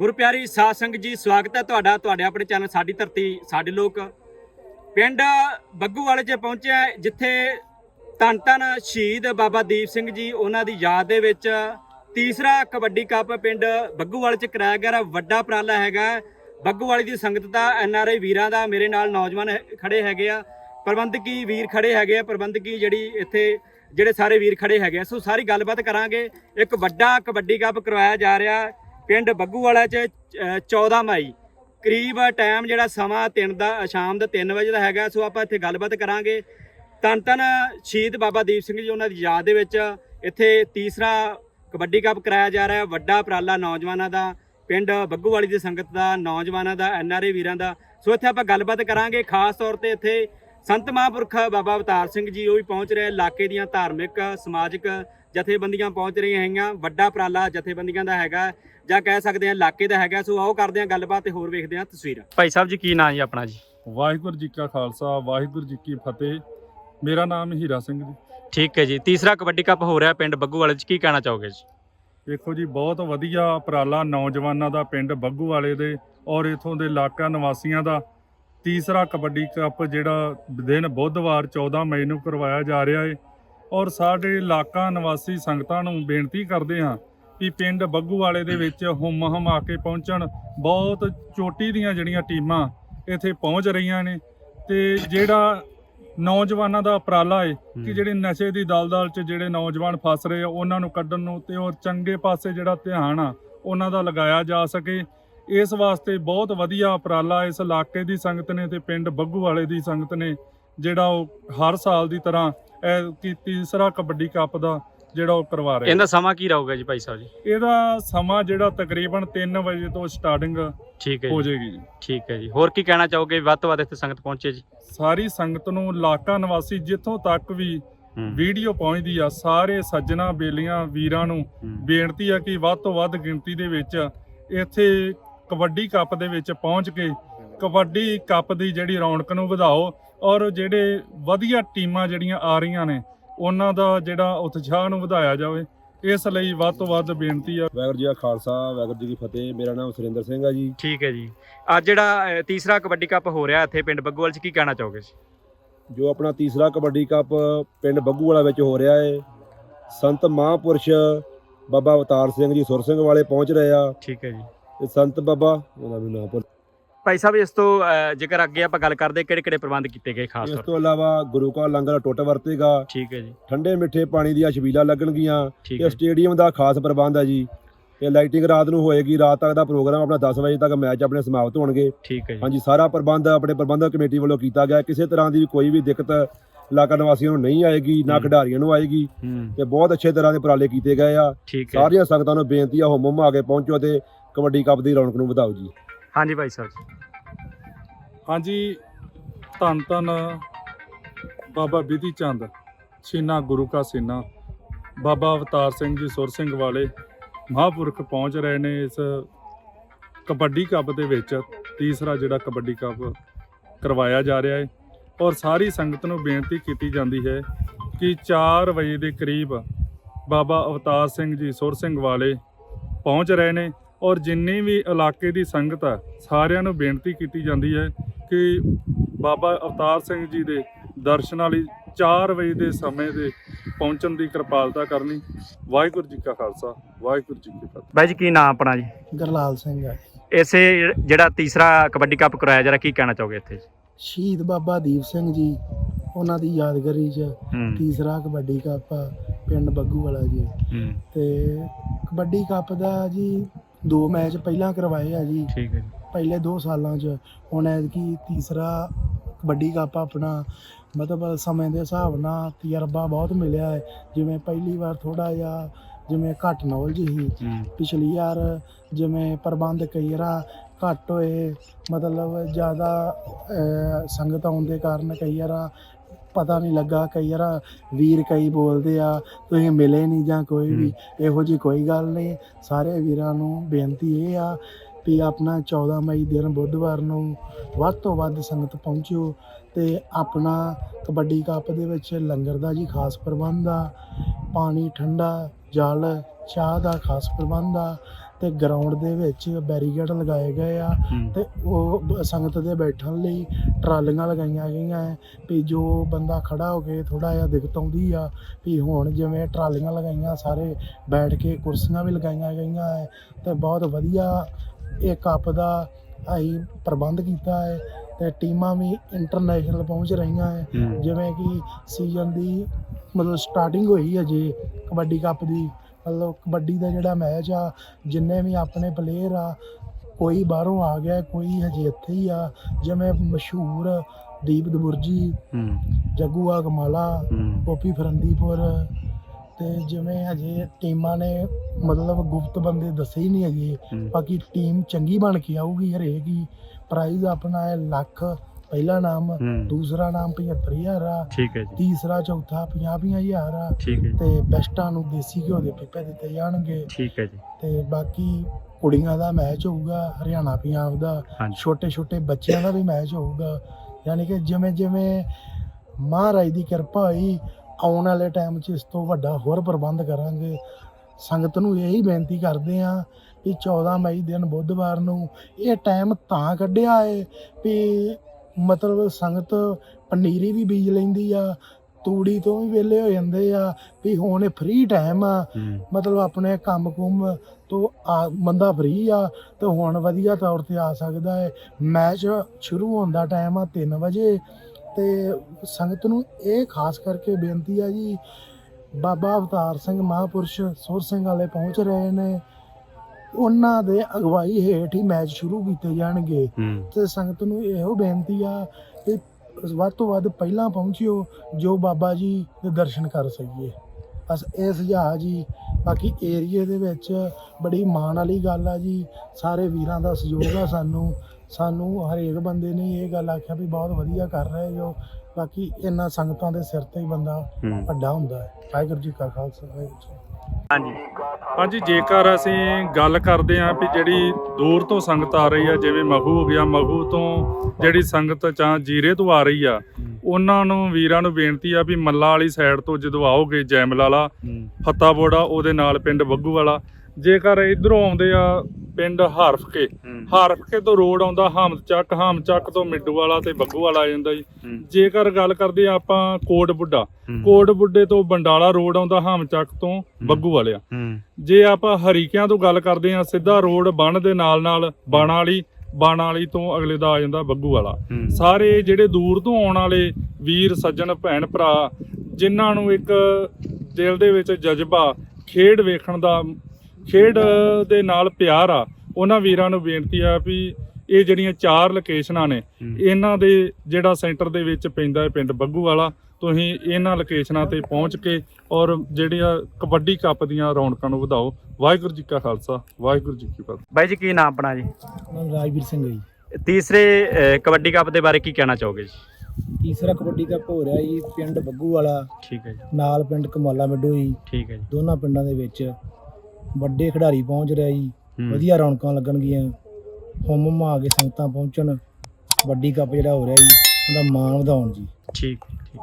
ਗੁਰਪਿਆਰੀ ਸਾਧ ਸੰਗਤ ਜੀ, ਸਵਾਗਤ ਹੈ ਤੁਹਾਡਾ, ਤੁਹਾਡੇ ਆਪਣੇ ਚੈਨਲ ਸਾਡੀ ਧਰਤੀ, ਸਾਡੇ ਲੋਕ। ਪਿੰਡ ਬੱਗੂਵਾਲੇ 'ਚ ਪਹੁੰਚਿਆ ਜਿੱਥੇ ਧੰਨ ਧੰਨ ਸ਼ਹੀਦ ਬਾਬਾ ਦੀਪ ਸਿੰਘ ਜੀ, ਉਹਨਾਂ ਦੀ ਯਾਦ ਦੇ ਵਿੱਚ ਤੀਸਰਾ ਕਬੱਡੀ ਕੱਪ ਪਿੰਡ ਬੱਗੂਵਾਲੇ 'ਚ ਕਰਾਇਆ ਗਿਆ ਵੱਡਾ ਉਪਰਾਲਾ ਹੈਗਾ। ਹੈ। ਬੱਗੂਵਾਲੇ ਦੀ ਸੰਗਤ ਦਾ ਆਈ ਵੀਰਾਂ ਦਾ, ਮੇਰੇ ਨਾਲ ਨੌਜਵਾਨ ਹੈ- ਖੜੇ ਹੈਗੇ ਆ। ਪ੍ਰਬੰਧਕੀ ਵੀਰ ਖੜੇ ਹੈਗੇ ਆ, ਪ੍ਰਬੰਧਕੀ ਜਿਹੜੀ ਇੱਥੇ, ਜਿਹੜੇ ਸਾਰੇ ਵੀਰ ਖੜੇ ਹੈਗੇ ਆ। ਸੋ ਸਾਰੀ ਗੱਲਬਾਤ ਕਰਾਂਗੇ। ਇੱਕ ਵੱਡਾ ਕਬੱਡੀ ਕੱਪ ਕਰਵਾਇਆ ਜਾ ਰਿਹਾ। ਹੈ ਪਿੰਡ ਬੱਗੂਵਾਲਾ 'ਚ ਅ, 14 ਮਈ। ਕਰੀਬ ਟਾਈਮ ਜਿਹੜਾ ਸਮਾਂ 3 ਦਾ ਸ਼ਾਮ ਦਾ 3 ਵਜੇ ਦਾ ਹੈਗਾ ਸੋ ਆਪਾਂ ਇੱਥੇ ਗੱਲਬਾਤ ਕਰਾਂਗੇ। ਤਨ ਧੰਨ ਸ਼ਹੀਦ ਬਾਬਾ ਦੀਪ ਸਿੰਘ ਜੀ ਉਹਨਾਂ ਦੀ ਯਾਦ ਦੇ ਵਿੱਚ ਇੱਥੇ ਤੀਸਰਾ ਕਬੱਡੀ ਕੱਪ ਕਰਾਇਆ ਜਾ ਰਿਹਾ ਹੈ ਵੱਡਾ ਉਪਰਾਲਾ ਨੌਜਵਾਨਾਂ ਦਾ ਪਿੰਡ ਬੱਗੂਵਾਲੀ ਦੀ ਸੰਗਤ ਦਾ ਨੌਜਵਾਨਾਂ ਦਾ ਐਨਆਰਏ ਵੀਰਾਂ ਦਾ। ਸੋ ਇੱਥੇ ਆਪਾਂ ਗੱਲਬਾਤ ਕਰਾਂਗੇ ਖਾਸ ਤੌਰ ਤੇ ਇੱਥੇ ਸੰਤ ਮਹਾਂਪੁਰਖ ਬਾਬਾ ਅਵਤਾਰ ਸਿੰਘ ਜੀ ਉਹ ਵੀ ਪਹੁੰਚ ਰਹੇ ਇਲਾਕੇ ਦੀਆਂ ਧਾਰਮਿਕ ਸਮਾਜਿਕ ਜਥੇਬੰਦੀਆਂ ਪਹੁੰਚ ਰਹੀਆਂ ਹੈਗੀਆਂ ਵੱਡਾ ਉਪਰਾਲਾ ਜਥੇਬੰਦੀਆਂ ਦਾ ਹੈਗਾ ਜਾਂ ਕਹਿ ਸਕਦੇ ਹਾਂ ਇਲਾਕੇ ਦਾ ਹੈਗਾ ਸੋ ਆਓ ਕਰਦੇ ਹਾਂ ਗੱਲਬਾਤ ਤੇ ਹੋਰ ਵੇਖਦੇ ਹਾਂ ਤਸਵੀਰਾਂ। ਭਾਈ ਸਾਹਿਬ ਜੀ ਕੀ ਨਾਂ ਜੀ ਆਪਣਾ ਜੀ? ਵਾਹਿਗੁਰੂ ਜੀ ਕਾ ਖਾਲਸਾ ਵਾਹਿਗੁਰੂ ਜੀ ਕੀ ਫਤਿਹ। ਮੇਰਾ ਨਾਮ ਹੀਰਾ ਸਿੰਘ ਜੀ। ਠੀਕ ਹੈ ਜੀ ਤੀਸਰਾ ਕਬੱਡੀ ਕੱਪ ਹੋ ਰਿਹਾ ਪਿੰਡ ਬੱਗੂਵਾਲੇ 'ਚ ਕੀ ਕਹਿਣਾ ਚਾਹੋਗੇ ਜੀ? ਦੇਖੋ ਜੀ ਬਹੁਤ ਵਧੀਆ ਉਪਰਾਲਾ ਨੌਜਵਾਨਾਂ ਦਾ ਪਿੰਡ ਬੱਗੂ ਵਾਲੇ ਦੇ ਔਰ ਇਥੋਂ ਦੇ ਇਲਾਕਾ ਨਿਵਾਸੀਆਂ ਦਾ। ਤੀਸਰਾ ਕਬੱਡੀ ਕੱਪ ਜਿਹੜਾ ਦਿਨ ਬੁੱਧਵਾਰ 14 ਮਈ ਨੂੰ ਕਰਵਾਇਆ ਜਾ ਰਿਹਾ ਹੈ ਔਰ ਸਾਡੇ ਇਲਾਕਾ ਨਿਵਾਸੀ ਸੰਗਤਾਂ ਨੂੰ ਬੇਨਤੀ ਕਰਦੇ ਹਾਂ ਕਿ ਪਿੰਡ ਬੱਗੂ ਵਾਲੇ ਦੇ ਵਿੱਚ ਹੁਮ ਹਮਾ ਕੇ ਪਹੁੰਚਣ। ਬਹੁਤ ਚੋਟੀ ਦੀਆਂ ਜਿਹੜੀਆਂ ਟੀਮਾਂ ਇੱਥੇ ਪਹੁੰਚ ਰਹੀਆਂ ਨੇ ਤੇ ਜਿਹੜਾ ਨੌਜਵਾਨਾਂ ਦਾ ਉਪਰਾਲਾ ਹੈ। ਕਿ ਜਿਹੜੇ ਨਸ਼ੇ ਦੀ ਦਲਦਲ 'ਚ ਜਿਹੜੇ ਨੌਜਵਾਨ ਫਸ ਰਹੇ ਆ ਉਹਨਾਂ ਨੂੰ ਕੱਢਣ ਨੂੰ ਤੇ ਉਹ ਚੰਗੇ ਪਾਸੇ ਜਿਹੜਾ ਧਿਆਨ ਆ ਉਹਨਾਂ ਦਾ ਲਗਾਇਆ ਜਾ ਸਕੇ। ਇਸ ਵਾਸਤੇ ਬਹੁਤ ਵਧੀਆ ਉਪਰਾਲਾ ਇਸ ਇਲਾਕੇ ਦੀ ਸੰਗਤ ਨੇ ਤੇ ਪਿੰਡ ਬੱਗੂ ਵਾਲੇ ਦੀ ਸੰਗਤ ਨੇ ਜਿਹੜਾ ਉਹ ਹਰ ਸਾਲ ਦੀ ਤਰ੍ਹਾਂ ਇਹ ਕੀ ਤੀਸਰਾ ਕਬੱਡੀ ਕੱਪ ਦਾ ਜਿਹੜਾ ਉਹ ਕਰਵਾ ਰਹੇ। ਇਹਦਾ ਸਮਾਂ ਕੀ ਰਹੂਗਾ ਜੀ ਭਾਈ ਸਾਹਿਬ ਜੀ? ਇਹਦਾ ਸਮਾਂ ਜਿਹੜਾ ਤਕਰੀਬਨ 3 ਵਜੇ ਤੋਂ ਸਟਾਰਟਿੰਗ ਠੀਕ ਹੈ ਹੋ ਜੀ ਜਾਏਗੀ ਜੀ। ਠੀਕ ਹੈ ਜੀ। ਹੋਰ ਕੀ ਕਹਿਣਾ ਚਾਹੋਗੇ? ਵੱਧ ਤੋਂ ਵੱਧ ਇੱਥੇ ਸੰਗਤ ਪਹੁੰਚੇ ਜੀ। ਸਾਰੀ ਸੰਗਤ ਨੂੰ ਇਲਾਕਾ ਨਿਵਾਸੀ ਜਿੱਥੋਂ ਤੱਕ ਵੀ ਹੂੰ, ਵੀਡੀਓ ਪਹੁੰਚਦੀ ਆ ਸਾਰੇ ਸੱਜਣਾ ਬੇਲੀਆਂ ਵੀਰਾਂ ਨੂੰ ਹੂੰ, ਬੇਨਤੀ ਆ ਕਿ ਵੱਧ ਤੋਂ ਵੱਧ ਗਿਣਤੀ ਦੇ ਵਿੱਚ ਇੱਥੇ ਕਬੱਡੀ ਕੱਪ ਦੇ ਵਿੱਚ ਪਹੁੰਚ ਕੇ ਕਬੱਡੀ ਕੱਪ ਦੀ ਜਿਹੜੀ ਰੌਣਕ ਨੂੰ ਵਧਾਓ ਔਰ ਜਿਹੜੇ ਵਧੀਆ ਟੀਮਾਂ ਜਿਹੜੀਆਂ ਆ ਰਹੀਆਂ ਨੇ ਉਹਨਾਂ ਦਾ ਜਿਹੜਾ ਉਤਸ਼ਾਹ ਨੂੰ ਵਧਾਇਆ ਜਾਵੇ ਇਸ ਲਈ ਵੱਧ ਤੋਂ ਵੱਧ ਬੇਨਤੀ ਆ। ਵਾਹਿਗੁਰੂ ਜੀ ਕਾ ਖਾਲਸਾ ਵਾਹਿਗੁਰੂ ਜੀ ਕੀ ਫਤਿਹ। ਮੇਰਾ ਨਾਮ ਸੁਰਿੰਦਰ ਸਿੰਘ ਆ ਜੀ। ਠੀਕ ਹੈ ਜੀ। ਅੱਜ ਜਿਹੜਾ ਤੀਸਰਾ ਕਬੱਡੀ ਕੱਪ ਹੋ ਰਿਹਾ ਇੱਥੇ ਪਿੰਡ ਬੱਗੂਵਾਲ 'ਚ ਕੀ ਕਹਿਣਾ ਚਾਹੋਗੇ ਜੀ? ਜੋ ਆਪਣਾ ਤੀਸਰਾ ਕਬੱਡੀ ਕੱਪ ਪਿੰਡ ਬੱਗੂਵਾਲਾ ਵਿੱਚ ਹੋ ਰਿਹਾ ਹੈ ਸੰਤ ਮਹਾਂਪੁਰਸ਼ ਬਾਬਾ ਅਵਤਾਰ ਸਿੰਘ ਜੀ ਸੁਰ ਸਿੰਘ ਵਾਲੇ ਪਹੁੰਚ ਰਹੇ ਆ। ਠੀਕ ਹੈ ਜੀ। ਤੇ ਸੰਤ ਬਾਬਾ ਉਹਦਾ ਵੀ ਨਾਮ ਭੁੱਲ ਭਾਈ ਸਾਹਿਬ ਇਸ ਤੋਂ ਜੇਕਰ ਅੱਗੇ ਆਪਾਂ ਗੱਲ ਕਰਦੇ ਕਿਹੜੇ ਕਿਹੜੇ ਪ੍ਰਬੰਧ ਕੀਤੇ ਗਏ ਖਾਸ ਇਸ ਤੌਰ ਤੋਂ? ਇਲਾਵਾ ਗੁਰੂ ਕਾ ਲੰਗਰ ਟੁੱਟ ਵਰਤੇਗਾ। ਠੀਕ ਹੈ ਜੀ। ਠੰਡੇ ਮਿੱਠੇ ਪਾਣੀ ਦੀਆਂ ਛਬੀਲਾਂ ਲੱਗਣਗੀਆਂ। ਠੀਕ ਸਟੇਡੀਅਮ ਦਾ ਖਾਸ ਪ੍ਰਬੰਧ ਹੈ ਜੀ। ਤੇ ਲਾਈਟਿੰਗ ਰਾਤ ਨੂੰ ਹੋਏਗੀ। ਰਾਤ ਤੱਕ ਦਾ ਪ੍ਰੋਗਰਾਮ ਆਪਣਾ 10 ਵਜੇ ਤੱਕ ਮੈਚ ਆਪਣੇ ਸਮਾਪਤ ਹੋਣਗੇ। ਠੀਕ ਹੈ ਜੀ। ਹਾਂਜੀ ਸਾਰਾ ਪ੍ਰਬੰਧ ਆਪਣੇ ਪ੍ਰਬੰਧਕ ਕਮੇਟੀ ਵੱਲੋਂ ਕੀਤਾ ਗਿਆ। ਕਿਸੇ ਤਰ੍ਹਾਂ ਦੀ ਕੋਈ ਵੀ ਦਿੱਕਤ ਇਲਾਕਾ ਨਿਵਾਸੀਆਂ ਨੂੰ ਨਹੀਂ ਆਏਗੀ ਨਾ ਹੂੰ। ਖਿਡਾਰੀਆਂ ਨੂੰ ਆਏਗੀ। ਹੂੰ। ਤੇ ਬਹੁਤ ਅੱਛੇ ਤਰ੍ਹਾਂ ਦੇ ਉਪਰਾਲੇ ਕੀਤੇ ਗਏ ਆ। ਠੀਕ ਹੈ। ਸਾਰੀਆਂ ਸੰਗਤਾਂ ਨੂੰ ਬੇਨਤੀ ਆ ਹੁਮ ਹੁਮ ਆ ਕੇ ਪਹੁੰਚੋ ਤੇ ਕਬੱਡੀ ਕੱਪ ਦੀ ਰੌਣਕ ਨੂੰ ਵਧਾਓ ਜੀ। ਹਾਂਜੀ ਭਾਈ ਸਾਹਿਬ ਜੀ। ਹਾਂਜੀ ਧੰਨ ਧੰਨ ਬਾਬਾ ਬਿਧੀ ਚੰਦ ਸੀਨਾ ਗੁਰੂ ਕਾ ਸੀਨਾ ਬਾਬਾ ਅਵਤਾਰ ਸਿੰਘ ਜੀ ਸੁਰ ਸਿੰਘ ਵਾਲੇ ਮਹਾਂਪੁਰਖ ਪਹੁੰਚ ਰਹੇ ਨੇ ਇਸ ਕਬੱਡੀ ਕੱਪ ਦੇ ਵਿੱਚ। ਤੀਸਰਾ ਜਿਹੜਾ ਕਬੱਡੀ ਕੱਪ ਕਰਵਾਇਆ ਜਾ ਰਿਹਾ ਹੈ। ਔਰ ਸਾਰੀ ਸੰਗਤ ਨੂੰ ਬੇਨਤੀ ਕੀਤੀ ਜਾਂਦੀ ਹੈ ਕਿ 4 ਵਜੇ ਦੇ ਕਰੀਬ ਬਾਬਾ ਅਵਤਾਰ ਸਿੰਘ ਜੀ ਸੁਰ ਸਿੰਘ ਵਾਲੇ ਪਹੁੰਚ ਰਹੇ ਨੇ। ਔਰ ਜਿੰਨੀ ਵੀ ਇਲਾਕੇ ਦੀ ਸੰਗਤ ਆ ਸਾਰਿਆਂ ਨੂੰ ਬੇਨਤੀ ਕੀਤੀ ਜਾਂਦੀ ਹੈ ਕਿ ਬਾਬਾ ਅਵਤਾਰ ਸਿੰਘ ਜੀ ਦੇ ਦਰਸ਼ਨਾਂ ਲਈ 4 ਵਜੇ ਦੇ ਸਮੇਂ ਦੇ ਪਹੁੰਚਣ ਦੀ ਕਿਰਪਾਲਤਾ ਕਰਨੀ। ਵਾਹਿਗੁਰੂ ਜੀ ਕਾ ਖਾਲਸਾ ਵਾਹਿਗੁਰੂ ਜੀ ਕੀ ਫਤਿਹ। ਭਾਈ ਜੀ ਕੀ ਨਾਮ ਆਪਣਾ ਜੀ? ਗਰਲਾਲ ਸਿੰਘ ਆ ਇਸੇ ਜਿਹੜਾ ਤੀਸਰਾ ਕਬੱਡੀ ਕੱਪ ਕਰਵਾਇਆ ਜਾ ਰਿਹਾ ਕੀ ਕਹਿਣਾ ਚਾਹੋਗੇ ਇੱਥੇ? ਸ਼ਹੀਦ ਬਾਬਾ ਦੀਪ ਸਿੰਘ ਜੀ ਉਹਨਾਂ ਦੀ ਯਾਦਗਾਰੀ 'ਚ ਹੂੰ। ਤੀਸਰਾ ਕਬੱਡੀ ਕੱਪ ਪਿੰਡ ਬੱਗੂ ਵਾਲਾ ਜੀ। ਹੂੰ। ਤੇ ਕਬੱਡੀ ਕੱਪ ਦਾ ਜੀ ਦੋ ਮੈਚ ਪਹਿਲਾਂ ਕਰਵਾਏ ਆ ਜੀ। ਠੀਕ ਹੈ ਜੀ। ਪਹਿਲੇ 2 ਸਾਲਾਂ 'ਚ। ਹੁਣ ਐਤਕੀ ਤੀਸਰਾ ਕਬੱਡੀ ਕੱਪ ਆਪਣਾ ਮਤਲਬ ਸਮੇਂ ਦੇ ਹਿਸਾਬ ਨਾਲ ਤਜਰਬਾ ਬਹੁਤ ਮਿਲਿਆ ਹੈ। ਜਿਵੇਂ ਪਹਿਲੀ ਵਾਰ ਥੋੜਾ ਜਿਹਾ ਜਿਵੇਂ ਘੱਟ ਨੌਲੇਜ ਸੀ। ਪਿਛਲੀ ਵਾਰ ਜਿਵੇਂ ਪ੍ਰਬੰਧ ਕਈ ਵਾਰ ਘੱਟ ਹੋਏ ਮਤਲਬ ਜ਼ਿਆਦਾ ਸੰਗਤ ਆਉਣ ਦੇ ਕਾਰਨ ਕਈ ਵਾਰ ਪਤਾ ਨਹੀਂ ਲੱਗਾ ਕਈ ਵਾਰ ਵੀਰ ਕਈ ਬੋਲਦੇ ਆ ਤੁਸੀਂ ਮਿਲੇ ਨਹੀਂ ਜਾਂ ਕੋਈ ਵੀ ਇਹੋ ਜੀ ਕੋਈ ਗੱਲ ਨਹੀਂ। ਸਾਰੇ ਵੀਰਾਂ ਨੂੰ ਬੇਨਤੀ ਇਹ ਆ ਵੀ ਆਪਣਾ 14 ਮਈ ਦਿਨ ਬੁੱਧਵਾਰ ਨੂੰ ਵੱਧ ਤੋਂ ਵੱਧ ਸੰਗਤ ਪਹੁੰਚਿਓ ਤੇ ਆਪਣਾ ਕਬੱਡੀ ਕੱਪ ਦੇ ਵਿੱਚ ਲੰਗਰ ਦਾ ਜੀ ਖਾਸ ਪ੍ਰਬੰਧ ਆ ਪਾਣੀ ਠੰਡਾ ਜਲ ਚਾਹ ਦਾ ਖਾਸ ਪ੍ਰਬੰਧ ਆ ਤੇ ਗਰਾਊਂਡ ਦੇ ਵਿੱਚ ਬੈਰੀਕੇਡ ਲਗਾਏ ਗਏ ਆ ਤੇ ਉਹ ਸੰਗਤ ਦੇ ਬੈਠਣ ਲਈ ਟਰਾਲੀਆਂ ਲਗਾਈਆਂ ਗਈਆਂ ਹੈ ਵੀ ਜੋ ਬੰਦਾ ਖੜਾ ਹੋ ਕੇ ਥੋੜਾ ਜਿਹਾ ਦਿੱਕਤ ਆਉਂਦੀ ਆ ਵੀ ਹੁਣ ਜਿਵੇਂ ਟਰਾਲੀਆਂ ਲਗਾਈਆਂ ਸਾਰੇ ਬੈਠ ਕੇ ਕੁਰਸੀਆਂ ਵੀ ਲਗਾਈਆਂ ਗਈਆਂ ਹੈ ਤੇ ਬਹੁਤ ਵਧੀਆ ਇਹ ਕੱਪ ਦਾ ਅਸੀਂ ਪ੍ਰਬੰਧ ਕੀਤਾ ਹੈ ਤੇ ਟੀਮਾਂ ਵੀ ਇੰਟਰਨੈਸ਼ਨਲ ਪਹੁੰਚ ਰਹੀਆਂ ਹੂੰ। ਜਿਵੇਂ ਕਿ ਸੀਜ਼ਨ ਦੀ ਮਤਲਬ ਸਟਾਰਟਿੰਗ ਹੋਈ ਹੈ ਜੇ ਕਬੱਡੀ ਕੱਪ ਦੀ। ਮਤਲਬ ਕਬੱਡੀ ਦਾ ਜਿਹੜਾ ਮੈਚ ਆ ਜਿੰਨੇ ਵੀ ਆਪਣੇ ਪਲੇਅਰ ਆ ਕੋਈ ਬਾਹਰੋਂ ਆ ਗਿਆ ਕੋਈ ਹਜੇ ਇੱਥੇ ਹੀ ਆ ਜਿਵੇਂ ਮਸ਼ਹੂਰ ਦੀਪ ਦਬੁਰਜੀ ਹੂੰ ਜੱਗੂ ਆ ਕਮਾਲਾ ਗੋਪੀ ਫਰੰਦੀਪੁਰ ਤੇ ਜਿਵੇਂ ਹਜੇ ਟੀਮਾਂ ਨੇ ਮਤਲਬ ਗੁਪਤ ਬੰਦੇ ਦੱਸੇ ਹੀ ਨਹੀਂ ਹਜੇ। ਬਾਕੀ ਟੀਮ ਚੰਗੀ ਬਣ ਕੇ ਆਊਗੀ ਹਰੇਕ ਹੀ ਪ੍ਰਾਈਜ਼ ਆਪਣਾ ਹੈ ਲੱਖ ਪਹਿਲਾ ਨਾਮ ਹੂੰ। ਦੂਸਰਾ ਨਾਮ 75000 ਆ ਠੀਕ ਹੈ ਜੀ। ਤੀਸਰਾ ਚੌਥਾ 50000 ਆ। ਠੀਕ ਹੈ ਜੀ। ਤੇ ਬੈਸਟਾਂ ਨੂੰ ਦੇਸੀ ਘਿਓ ਦੇ ਪੀਪੇ ਦਿੱਤੇ ਜਾਣਗੇ। ਠੀਕ ਹੈ ਜੀ। ਤੇ ਬਾਕੀ ਕੁੜੀਆਂ ਦਾ ਮੈਚ ਹੋਊਗਾ ਹਰਿਆਣਾ ਪੰਜਾਬ ਦਾ। ਹਾਂਜੀ। ਛੋਟੇ ਛੋਟੇ ਬੱਚਿਆਂ ਦਾ ਵੀ ਮੈਚ ਹੋਊਗਾ। ਯਾਨੀ ਕਿ ਜਿਵੇਂ ਜਿਵੇਂ ਮਹਾਰਾਜ ਦੀ ਕਿਰਪਾ ਹੋਈ ਆਉਣ ਵਾਲੇ ਟਾਈਮ 'ਚ ਇਸ ਤੋਂ ਵੱਡਾ ਹੋਰ ਪ੍ਰਬੰਧ ਕਰਾਂਗੇ। ਸੰਗਤ ਨੂੰ ਇਹੀ ਬੇਨਤੀ ਕਰਦੇ ਆ ਕਿ 14 ਮਈ ਦਿਨ ਬੁੱਧਵਾਰ ਨੂੰ ਇਹ ਟਾਈਮ ਤਾਂ ਕੱਢਿਆ ਏ ਵੀ ਮਤਲਬ ਸੰਗਤ ਪਨੀਰੀ ਵੀ ਬੀਜ ਲੈਂਦੀ ਆ ਤੂੜੀ ਤੋਂ ਵੀ ਵਿਹਲੇ ਹੋ ਜਾਂਦੇ ਆ ਵੀ ਹੁਣ ਫ੍ਰੀ ਟਾਈਮ ਆ। ਮਤਲਬ ਆਪਣੇ ਕੰਮ ਕੁੰਮ ਤੋਂ ਆ ਬੰਦਾ ਫ੍ਰੀ ਆ ਤੇ ਹੁਣ ਵਧੀਆ ਤੌਰ ਤੇ ਆ ਸਕਦਾ ਹੈ ਮੈਚ ਸ਼ੁਰੂ ਹੋਣ ਦਾ ਟਾਈਮ ਆ 3 ਵਜੇ ਤੇ ਸੰਗਤ ਨੂੰ ਇਹ ਖਾਸ ਕਰਕੇ ਬੇਨਤੀ ਆ ਜੀ ਬਾਬਾ ਅਵਤਾਰ ਸਿੰਘ ਮਹਾਂਪੁਰਸ਼ ਸੁਰ ਸਿੰਘ ਵਾਲੇ ਪਹੁੰਚ ਰਹੇ ਨੇ। ਉਹਨਾਂ ਦੇ ਅਗਵਾਈ ਹੇਠ ਹੀ ਮੈਚ ਸ਼ੁਰੂ ਕੀਤੇ ਜਾਣਗੇ। ਤੇ ਸੰਗਤ ਨੂੰ ਇਹੋ ਬੇਨਤੀ ਆ ਕਿ ਵੱਧ ਤੋਂ ਵੱਧ ਪਹਿਲਾਂ ਪਹੁੰਚਿਓ ਜੋ ਬਾਬਾ ਜੀ ਦੇ ਦਰਸ਼ਨ ਕਰ ਸਕੀਏ। ਬਸ ਇਹ ਸੁਝਾਅ ਜੀ। ਬਾਕੀ ਏਰੀਏ ਦੇ ਵਿੱਚ ਬੜੀ ਮਾਣ ਵਾਲੀ ਗੱਲ ਆ ਜੀ। ਸਾਰੇ ਵੀਰਾਂ ਦਾ ਸਹਿਯੋਗ ਆ ਸਾਨੂੰ। ਸਾਨੂੰ ਹਰੇਕ ਬੰਦੇ ਨੇ ਇਹ ਗੱਲ ਆਖਿਆ ਵੀ ਬਹੁਤ ਵਧੀਆ ਕਰ ਰਹੇ ਜੋ ਬਾਕੀ ਇਹਨਾਂ ਸੰਗਤਾਂ ਦੇ ਸਿਰ ਤੇ ਹੀ ਬੰਦਾ ਵੱਡਾ ਹੁੰਦਾ ਹੈ। ਵਾਹਿਗੁਰੂ ਜੀ ਕਾ ਖਾਲਸਾ ਵਾਹਿਗੁਰੂ। ਹਾਂਜੀ। ਹਾਂਜੀ ਜੇਕਰ ਅਸੀਂ ਗੱਲ ਕਰਦੇ ਹਾਂ ਵੀ ਜਿਹੜੀ ਦੂਰ ਤੋਂ ਸੰਗਤ ਆ ਰਹੀ ਆ ਜਿਵੇਂ ਮਖੂ ਹੋ ਗਿਆ ਮਖੂ ਤੋਂ ਜਿਹੜੀ ਸੰਗਤ ਜਾਂ ਜੀਰੇ ਤੋਂ ਆ ਰਹੀ ਆ ਉਹਨਾਂ ਨੂੰ ਵੀਰਾਂ ਨੂੰ ਬੇਨਤੀ ਆ ਵੀ ਮੱਲਾ ਵਾਲੀ ਸਾਈਡ ਤੋਂ ਜਦੋਂ ਆਓਗੇ ਜੈਮਲ ਵਾਲਾ ਹੂੰ। ਫੱਤਾਬੋੜਾ ਉਹਦੇ ਨਾਲ ਪਿੰਡ ਬੱਗੂ ਵਾਲਾ ਜੇਕਰ ਇਧਰੋਂ ਆਉਂਦੇ ਆ ਪਿੰਡ ਹਰਫਕੇ। ਹਰਫਕੇ ਤੋਂ ਰੋਡ ਆਉਂਦਾ ਹਮਦ ਚੱਕ ਹਮ ਚੱਕ ਤੋਂ ਮਿੱਡੂ ਵਾਲਾ ਤੇ ਬੱਗੂ ਵਾਲਾ ਆ ਜਾਂਦਾ ਜੀ। ਜੇਕਰ ਗੱਲ ਕਰਦੇ ਆ ਆਪਾਂ ਕੋਟ ਬੁੱਢਾ। ਕੋਟ ਬੁੱਢੇ ਤੋਂ ਬੰਡਾਲਾ ਰੋਡ ਆਉਂਦਾ ਹਮ ਚੱਕ ਤੋਂ ਬੱਗੂ ਵਾਲਿਆ। ਜੇ ਆਪਾਂ ਹਰੀਕਿਆਂ ਤੋਂ ਗੱਲ ਕਰਦੇ ਆ ਸਿੱਧਾ ਰੋਡ ਬੰਨ ਦੇ ਨਾਲ ਨਾਲ ਬਾਣਾ ਵਾਲੀ ਬਾਣਾ ਵਾਲੀ ਤੋਂ ਅਗਲੇ ਦਾ ਆ ਜਾਂਦਾ ਬੱਗੂ ਵਾਲਾ। ਸਾਰੇ ਜਿਹੜੇ ਦੂਰ ਤੋਂ ਆਉਣ ਵਾਲੇ ਵੀਰ ਸੱਜਣ ਭੈਣ ਭਰਾ ਜਿਨ੍ਹਾਂ ਨੂੰ ਇੱਕ ਦਿਲ ਦੇ ਵਿੱਚ ਜਜ਼ਬਾ ਖੇਡ ਵੇਖਣ ਦਾ ਖੇਡ ਦੇ ਨਾਲ ਪਿਆਰ ਆ ਉਹਨਾਂ ਵੀਰਾਂ ਨੂੰ ਬੇਨਤੀ ਆ ਵੀ ਇਹ ਜਿਹੜੀਆਂ ਚਾਰ ਲੋਕੇਸ਼ਨਾਂ ਨੇ। ਇਹਨਾਂ ਦੇ ਜਿਹੜਾ ਸੈਂਟਰ ਦੇ ਵਿੱਚ ਪੈਂਦਾ ਹੈ ਪਿੰਡ ਬੱਗੂ ਵਾਲਾ ਤੁਸੀਂ ਇਹਨਾਂ ਲੋਕੇਸ਼ਨਾਂ ਤੇ ਪਹੁੰਚ ਕੇ ਔਰ ਜਿਹੜੀਆਂ ਕਬੱਡੀ ਕੱਪ ਦੀਆਂ ਰੌਣਕਾਂ ਨੂੰ ਵਧਾਓ। ਵਾਹਿਗੁਰੂ ਜੀ ਕਾ ਖਾਲਸਾ ਵਾਹਿਗੁਰੂ ਜੀ ਕੀ ਫਤਿਹ। ਬਾਈ ਜੀ ਕੀ ਨਾਮ ਆਪਣਾ ਜੀ? ਰਾਜਵੀਰ ਸਿੰਘ ਹੈ ਜੀ। ਤੀਸਰੇ ਕਬੱਡੀ ਕੱਪ ਦੇ ਬਾਰੇ ਕੀ ਕਹਿਣਾ ਚਾਹੋਗੇ ਜੀ? ਤੀਸਰਾ ਕਬੱਡੀ ਕੱਪ ਹੋ ਰਿਹਾ ਜੀ ਪਿੰਡ ਬੱਗੂ ਵਾਲਾ ਠੀਕ ਹੈ ਜੀ। ਨਾਲ ਪਿੰਡ ਕਮਾਲਾ ਮਿੱਡੋ ਜੀ ਠੀਕ ਹੈ ਜੀ। ਦੋਨਾਂ ਪਿੰਡਾਂ ਦੇ ਵਿੱਚ। ਵੱਡੇ ਖਿਡਾਰੀ ਪਹੁੰਚ ਰਹੇ ਜੀ। ਵਧੀਆ ਰੌਣਕਾਂ ਲੱਗਣਗੀਆਂ। ਹੁਮ ਹੁਮਾ ਕੇ ਸੰਗਤਾਂ ਪਹੁੰਚਣ। ਵੱਡੀ ਕੱਪ ਜਿਹੜਾ ਹੋ ਰਿਹਾ ਜੀ ਉਹਦਾ ਮਾਣ ਵਧਾਉਣ ਜੀ। ਠੀਕ ਠੀਕ।